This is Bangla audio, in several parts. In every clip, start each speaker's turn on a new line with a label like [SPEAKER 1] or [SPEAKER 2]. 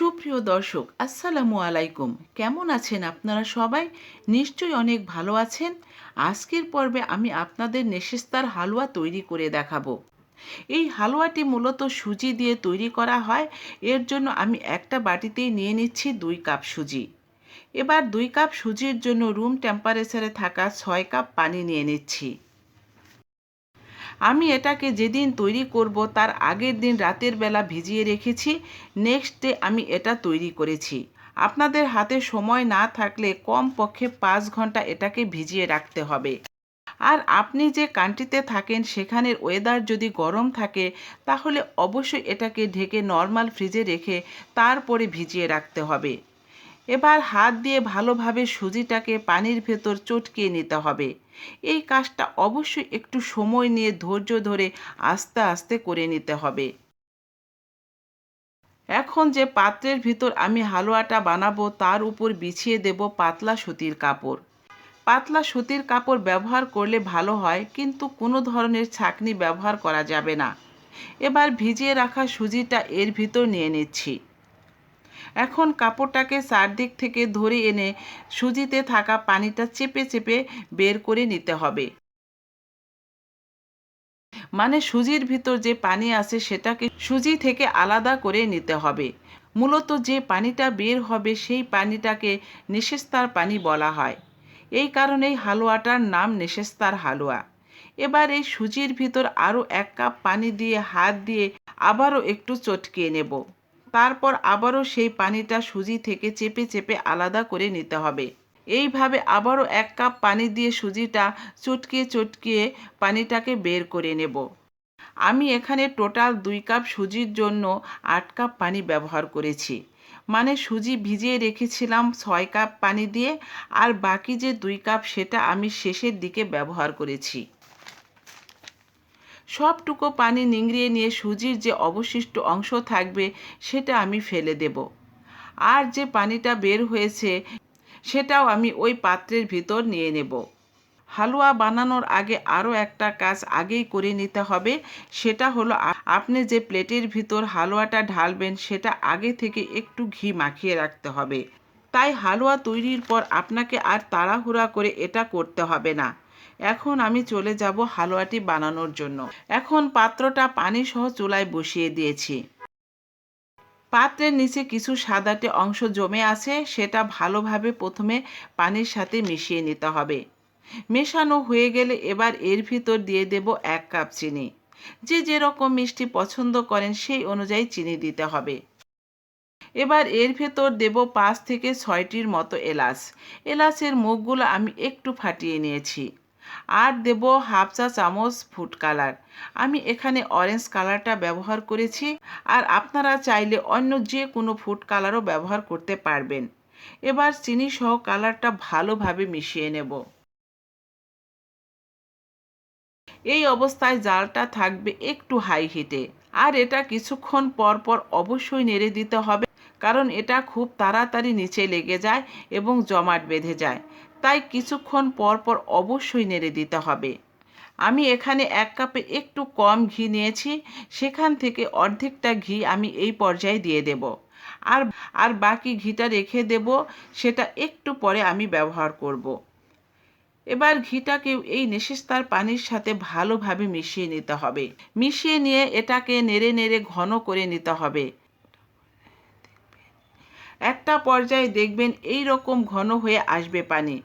[SPEAKER 1] সুপ্রিয় দর্শক, আসসালামু আলাইকুম। কেমন আছেন আপনারা সবাই? নিশ্চয়ই অনেক ভালো আছেন। আজকের পর্বে আমি আপনাদের নেশেস্তার হালুয়া তৈরি করে দেখাবো। এই হালুয়াটি মূলত সুজি দিয়ে তৈরি করা হয়। এর জন্য আমি একটা বাটিতেই নিয়ে নিচ্ছি দুই কাপ সুজি। এবার দুই কাপ সুজির জন্য রুম টেম্পারেচারে থাকা ছয় কাপ পানি নিয়ে নিচ্ছি। আমি এটাকে যেদিন তৈরি করব, তার আগের দিন রাতের বেলা ভিজিয়ে রেখেছি। নেক্সট ডে আমি এটা তৈরি করেছি। আপনাদের হাতে সময় না থাকলে কম পক্ষে পাঁচ ঘণ্টা এটাকে ভিজিয়ে রাখতে হবে। আর আপনি যে কান্ট্রিতে থাকেন, সেখানের ওয়েদার যদি গরম থাকে, তাহলে অবশ্যই এটাকে ঢেকে নর্মাল ফ্রিজে রেখে তারপরে ভিজিয়ে রাখতে হবে। এবার হাত দিয়ে ভালোভাবে সুজিটাকে পানির ভেতর চটকিয়ে নিতে হবে। এই কাজটা অবশ্যই একটু সময় নিয়ে ধৈর্য ধরে আস্তে আস্তে করে নিতে হবে। এখন যে পাত্রের ভিতর আমি হালুয়াটা বানাবো তার উপর বিছিয়ে দেব পাতলা সুতির কাপড়। পাতলা সুতির কাপড় ব্যবহার করলে ভালো হয়, কিন্তু কোনো ধরনের ছাকনি ব্যবহার করা যাবে না। এবার ভিজিয়ে রাখা সুজিটা এর ভিতর নিয়ে নিচ্ছি। এখন কাপড়টাকে চারদিক থেকে ধরে এনে সুজিতে থাকা পানিটা চেপে চেপে বের করে নিতে হবে। মানে সুজির ভিতর যে পানি আছে সেটাকে সুজি থেকে আলাদা করে নিতে হবে। মূলত যে পানিটা বের হবে সেই পানিটাকে নিশেস্তার পানি বলা হয়। এই কারণেই হালুয়াটার নাম নিশেস্তার হালুয়া। এবার এই সুজির ভিতর আরও এক কাপ পানি দিয়ে হাত দিয়ে আবারও একটু চটকিয়ে নেব। তারপর আবারও সেই পানিটা সুজি থেকে চেপে চেপে আলাদা করে নিতে হবে। এইভাবে আবারও এক কাপ পানি দিয়ে সুজিটা চটকিয়ে চটকিয়ে পানিটাকে বের করে নেব। আমি এখানে টোটাল দুই কাপ সুজির জন্য আট কাপ পানি ব্যবহার করেছি। মানে সুজি ভিজিয়ে রেখেছিলাম ছয় কাপ পানি দিয়ে, আর বাকি যে দুই কাপ সেটা আমি শেষের দিকে ব্যবহার করেছি। সবটুকু পানি নিংড়িয়ে নিয়ে সুজির যে অবশিষ্ট অংশ থাকবে, সেটা আমি ফেলে দেব। আর যে পানিটা বের হয়েছে, সেটাও আমি ওই পাত্রের ভিতর নিয়ে নেব। হালুয়া বানানোর আগে আরও একটা কাজ আগেই করে নিতে হবে, সেটা হলো আপনি যে প্লেটের ভিতর হালুয়াটা ঢালবেন, সেটা আগে থেকে একটু ঘি মাখিয়ে রাখতে হবে। তাই হালুয়া তৈরির পর আপনাকে আর তাড়াহুড়া করে এটা করতে হবে না। এখন আমি চলে যাব হালুয়াটি বানানোর জন্য। এখন পাত্রটা পানি সহ চুলায় বসিয়ে দিয়েছি। পাত্রের নিচে কিছু সাদাটে অংশ জমে আছে, সেটা ভালোভাবে প্রথমে পানির সাথে মিশিয়ে নিতে হবে। মেশানো হয়ে গেলে এবার এর ভিতর দিয়ে দেব এক কাপ চিনি। যে যেরকম মিষ্টি পছন্দ করেন সেই অনুযায়ী চিনি দিতে হবে। এবার এর ভেতর দেব পাঁচ থেকে ছয়টির মতো এলাচ। এলাচের মুখগুলো আমি একটু ফাটিয়ে নিয়েছি। আর দেব হাফ চা চামচ ফুড কালার। আমি এখানে অরেঞ্জ কালারটা ব্যবহার করেছি আর আপনারা চাইলে অন্য যে কোনো ফুড কালারও ব্যবহার করতে পারবেন। এবার চিনি সহ কালারটা ভালোভাবে মিশিয়ে নেব। এই অবস্থায় জালটা থাকবে একটু হাই হিটে আর এটা কিছুক্ষণ পর পর অবশ্যই নেড়ে দিতে হবে, কারণ এটা খুব তাড়াতাড়ি নিচে লেগে যায় এবং জমাট বেঁধে যায়। তাই কিছুক্ষণ পর পর অবশ্যই নেড়ে দিতে হবে। আমি এখানে এক কাপে একটু কম ঘি নিয়েছি, সেখান থেকে অর্ধেকটা ঘি আমি এই পর্যায়ে দিয়ে দেব। আর আর বাকি ঘিটা রেখে দেব, সেটা একটু পরে আমি ব্যবহার করব। এবার ঘিটাকে এই নেশিস্তার পানির সাথে ভালোভাবে মিশিয়ে নিতে হবে। মিশিয়ে নিয়ে এটাকে নেড়ে নেড়ে ঘন করে নিতে হবে। একটা পর্যায়ে দেখবেন এই রকম ঘন হয়ে আসবে পানি।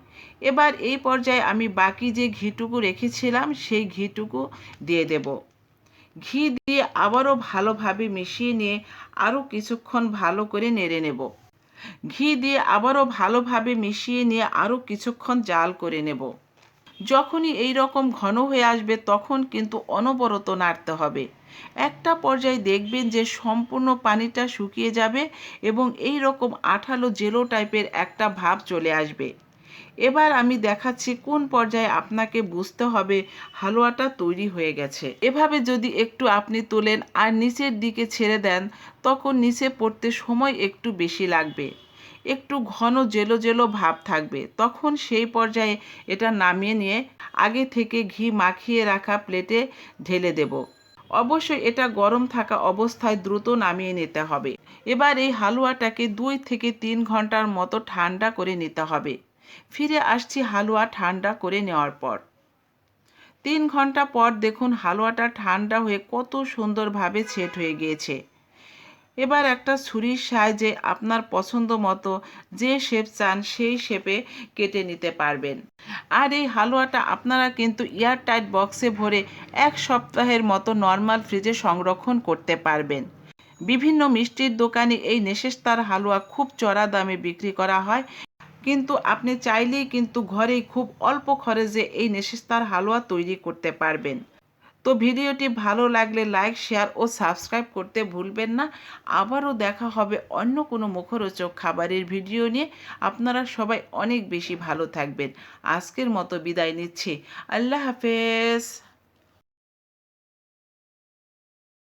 [SPEAKER 1] এবার এই পর্যায়ে আমি বাকি যে ঘিটুকু রেখেছিলাম, সেই ঘিটুকু দিয়ে দেব। ঘি দিয়ে আবারও ভালোভাবে মিশিয়ে নিয়ে আরও কিছুক্ষণ ভালো করে নেড়ে নেব। ঘি দিয়ে আবারও ভালোভাবে মিশিয়ে নিয়ে আরও কিছুক্ষণ জাল করে নেব। যখনই এই রকম ঘন হয়ে আসবে, তখন কিন্তু অনবরত নাড়তে হবে। একটা পর্যায়ে দেখবেন যে সম্পূর্ণ পানিটা শুকিয়ে যাবে এবং এই রকম আঠালো জেলো টাইপের একটা ভাব চলে আসবে। এবার আমি দেখাচ্ছি কোন পর্যায়ে আপনাকে বুঝতে হবে হালুয়াটা তৈরি হয়ে গেছে। এভাবে যদি একটু আপনি তোলেন আর নিচের দিকে ছেড়ে দেন, তখন নিচে পড়তে সময় একটু বেশি লাগবে। একটু ঘন জেলো জেলো ভাব থাকবে। তখন সেই পর্যায়ে এটা নামিয়ে নিয়ে আগে থেকে ঘি মাখিয়ে রাখা প্লেটে ঢেলে দেব। অবশ্যই এটা গরম থাকা অবস্থায় দ্রুত নামিয়ে নিতে হবে। এবার এই হালুয়াটাকে দুই থেকে তিন ঘণ্টার মতো ঠান্ডা করে নিতে হবে। ফিরে আসছি হালুয়া ঠান্ডা করে নেওয়ার পর। তিন ঘণ্টা পর দেখুন হালুয়াটা ঠান্ডা হয়ে কত সুন্দরভাবে সেট হয়ে গিয়েছে। এবার একটা ছুরির সাহায্যে আপনার পছন্দ মতো যে শেপ চান সেই শেপে কেটে নিতে পারবেন। আর এই হালুয়াটা আপনারা কিন্তু এয়ারটাইট বক্সে ভরে এক সপ্তাহের মতো নর্মাল ফ্রিজে সংরক্ষণ করতে পারবেন। বিভিন্ন মিষ্টির দোকানে এই নেশেস্তার হালুয়া খুব চড়া দামে বিক্রি করা হয় কিন্তু আপনি চাইলেই কিন্তু ঘরেই খুব অল্প খরচে এই নেশেস্তার হালুয়া তৈরি করতে পারবেন। তো ভিডিওটি ভালো লাগলে লাইক, শেয়ার ও সাবস্ক্রাইব করতে ভুলবেন না। আবারও দেখা হবে অন্য কোনো মুখরোচক খাবারের ভিডিও নিয়ে। আপনারা সবাই অনেক বেশি ভালো থাকবেন। আজকের মতো বিদায় নিচ্ছি। আল্লাহ হাফেজ।